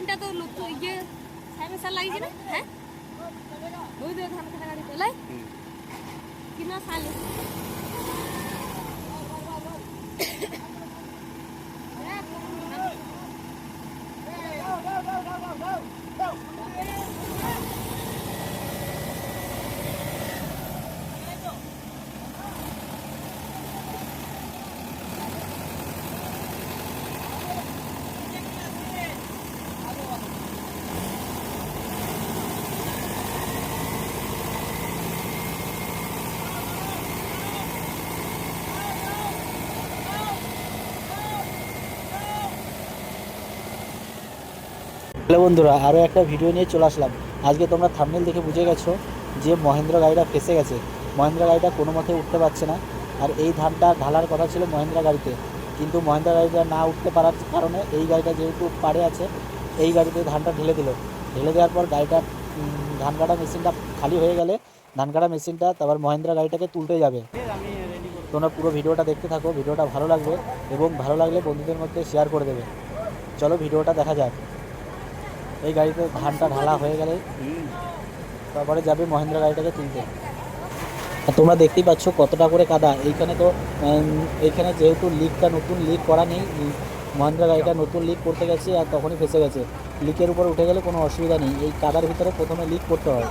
মেশিনটা তো ইয়ে সাইমেসার লাগিয়েছে না হ্যাঁ? ওই তো ধান কাটা গাড়ি পেলাই কিনা সালে। হ্যালো বন্ধুরা আরও একটা ভিডিও নিয়ে চলে আসলাম। আজকে তোমরা থামনেল দেখে বুঝে গেছো যে মহেন্দ্র গাড়িটা ফেসে গেছে। মহেন্দ্র গাড়িটা কোনো মতে উঠতে পারছে না। আর এই ধানটা ঢালার কথা ছিল মহেন্দ্র গাড়িতে। কিন্তু মহেন্দ্র গাড়িটা না উঠতে পারার কারণে এই গাড়িটা যেহেতু পাড়ে আছে, এই গাড়িতে ধানটা ঢেলে দিল। ঢেলে দেওয়ার পর গাড়িটা ধান কাটা মেশিনটা খালি হয়ে গেলে ধান কাটা মেশিনটা তারপর মহেন্দ্রা গাড়িটাকে তুলতে যাবে। তোমরা পুরো ভিডিওটা দেখতে থাকো, ভিডিওটা ভালো লাগবে এবং ভালো লাগলে বন্ধুদের মধ্যে শেয়ার করে দেবে। চলো ভিডিওটা দেখা যাক। এই গাড়িতে ধানটা ঢালা হয়ে গেলে তারপরে যাবে মহেন্দ্র গাড়িটাকে তুলতে। তোমরা দেখতেই পাচ্ছ কতটা করে কাদা। এইখানে তো এইখানে যেহেতু লিকটা নতুন লিক করা নেই মহেন্দ্র গাড়িটা নতুন লিক করতে গেছে আর তখনই ফেসে গেছে। লিকের উপর উঠে গেলে কোনো অসুবিধা নেই। এই কাদার ভিতরে প্রথমে লিক করতে হয়।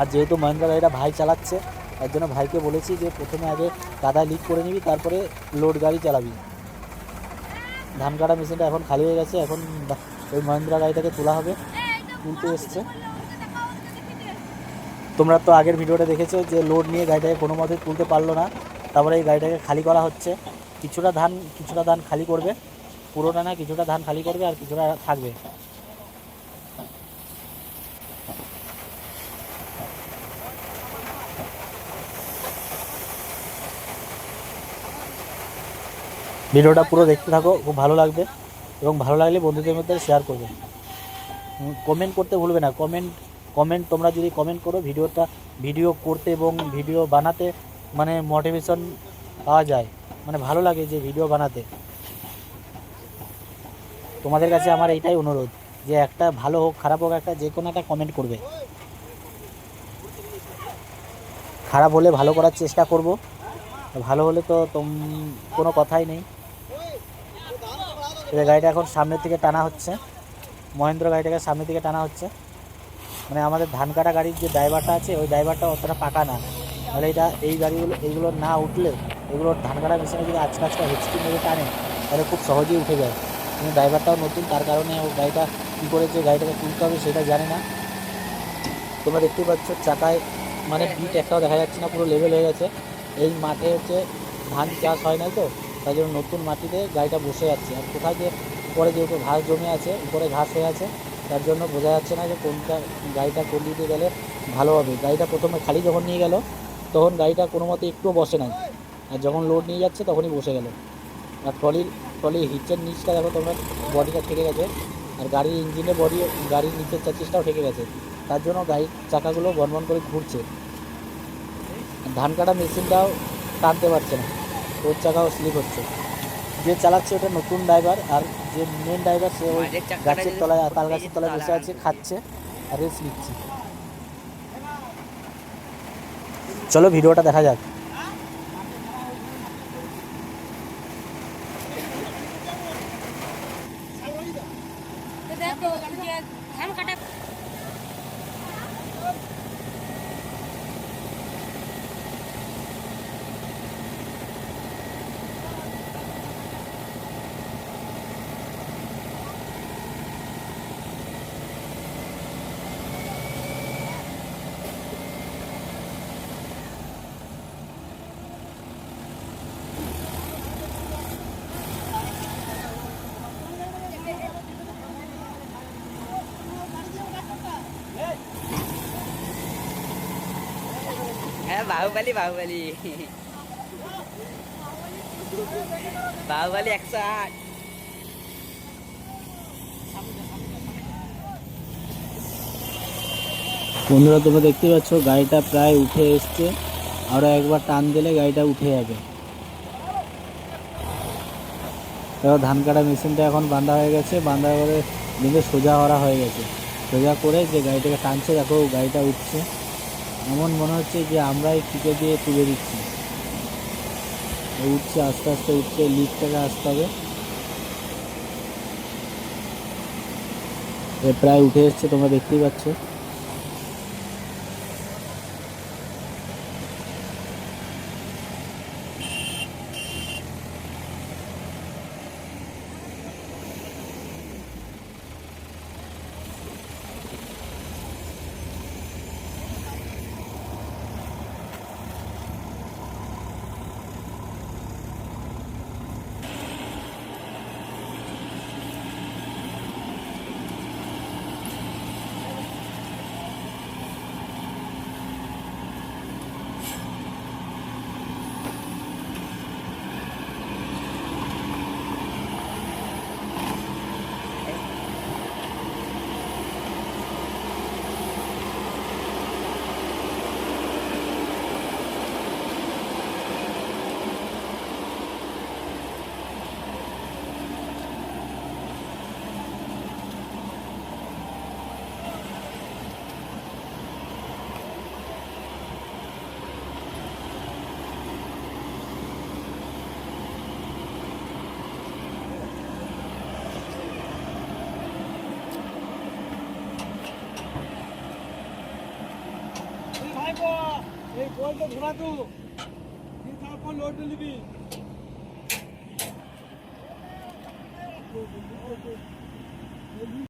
আর যেহেতু মহেন্দ্র গাড়িটা ভাই চালাচ্ছে তার জন্য ভাইকে বলেছি যে প্রথমে আগে কাদা লিক করে নিবি তারপরে লোড গাড়ি চালাবি। ধান কাটা মেশিনটা এখন খালি হয়ে গেছে এখন ওই মহেন্দ্রা গাড়িটাকে তোলা হবে। তুলতে এসছে। তোমরা তো আগের ভিডিওটা দেখেছ যে লোড নিয়ে গাড়িটাকে কোনো মতে তুলতে পারল না। তারপরে এই গাড়িটাকে খালি করা হচ্ছে। কিছুটা ধান কিছুটা ধান খালি করবে। পুরোটা না, কিছুটা ধান খালি করবে আর কিছুটা থাকবে। ভিডিওটা পুরো দেখতে থাকো, খুব ভালো লাগবে। এবং ভালো লাগলে বন্ধুদের মধ্যে শেয়ার করবে। কমেন্ট করতে ভুলবে না। কমেন্ট কমেন্ট তোমরা যদি কমেন্ট করো, ভিডিওটা ভিডিও করতে এবং ভিডিও বানাতে মানে মোটিভেশন পাওয়া যায়। মানে ভালো লাগে যে ভিডিও বানাতে। তোমাদের কাছে আমার এইটাই অনুরোধ যে একটা ভালো হোক, খারাপ হোক, একটা যে কোনো একটা কমেন্ট করবে। খারাপ হলে ভালো করার চেষ্টা করব। ভালো হলে তো তোম, কোনো কথাই নেই। এই গাড়িটা এখন সামনের থেকে টানা হচ্ছে। মহেন্দ্র গাড়িটাকে সামনের দিকে টানা হচ্ছে। মানে আমাদের ধান কাটা গাড়ির যে ড্রাইভারটা আছে, ওই ড্রাইভারটা অতটা পাকা না। তাহলে এটা, এই গাড়িগুলো, এইগুলো না উঠলে এগুলো ধান কাটা মেশিনে যদি আজকে আজকে হেঁচকি মেরে টানে, তাহলে খুব সহজেই উঠে যায়। কিন্তু ড্রাইভারটাও নতুন, তার কারণে ও গাড়িটা কী করে যে গাড়িটাকে তুলতে হবে সেটা জানে না। তোমরা দেখতেই পাচ্ছ, চাকায় মানে বিট একটাও দেখা যাচ্ছে না, পুরো লেভেল হয়ে গেছে। এই মাঠে হচ্ছে ধান চাষ হয় না তো? তাই জন্য নতুন মাটিতে গাড়িটা বসে যাচ্ছে। আর কোথায় যে উপরে যেহেতু ঘাস জমে আছে, উপরে ঘাস হয়ে আছে, তার জন্য বোঝা যাচ্ছে না যে কোনটা গাড়িটা কোন দিকে গেলে ভালো হবে। গাড়িটা প্রথমে খালি যখন নিয়ে গেল, তখন গাড়িটা কোনো মতে একটুও বসে নাই। আর যখন লোড নিয়ে যাচ্ছে, তখনই বসে গেল। আর ট্রলির ট্রলির হিচের নিচটা দেখো তোমার, বডিটা ঠেকে গেছে। আর গাড়ির ইঞ্জিনের বডি, গাড়ির নিচের চাচিসটাও ঠেকে গেছে। তার জন্য গাড়ির চাকাগুলো বনবন করে ঘুরছে। ধান কাটা মেশিনটাও টানতে পারছে না। ওর চাকাও স্লিপ হচ্ছে। যে চালাচ্ছে ওটা নতুন ড্রাইভার আর যে মেন ড্রাইভার সে ওই গাছের তলায় তাল গাছের তলায় বসে আছে খাচ্ছে আর রেস্ট নিচ্ছে। চলো ভিডিওটা দেখা যাক। দেখো ধান কাটা হ্যাঁ বাহুবলি বাহুবলি। বাহুবলি একশো আট। বন্ধুরা, তোমরা দেখতে পাচ্ছ, গাড়িটা প্রায় উঠে এসছে। আরও একবার টান দিলে গাড়িটা উঠে যাবে। এবার ধান কাটা মেশিনটা এখন বাঁধা হয়ে গেছে। বাঁধা করে বেঁধে সোজা করা হয়ে গেছে। সোজা করে যে গাড়িটাকে টানছে, দেখো গাড়িটা উঠছে। এমন মনে হচ্ছে যে আমরাই টিকে দিয়ে তুলে দিচ্ছি। উঠছে, আস্তে আস্তে উঠছে, লিফটটাকে আসতে হবে। এ প্রায় উঠে এসছে, তোমরা দেখতেই পাচ্ছ। এই বলটা ঘোরা তো। তারপর লোড নিবি।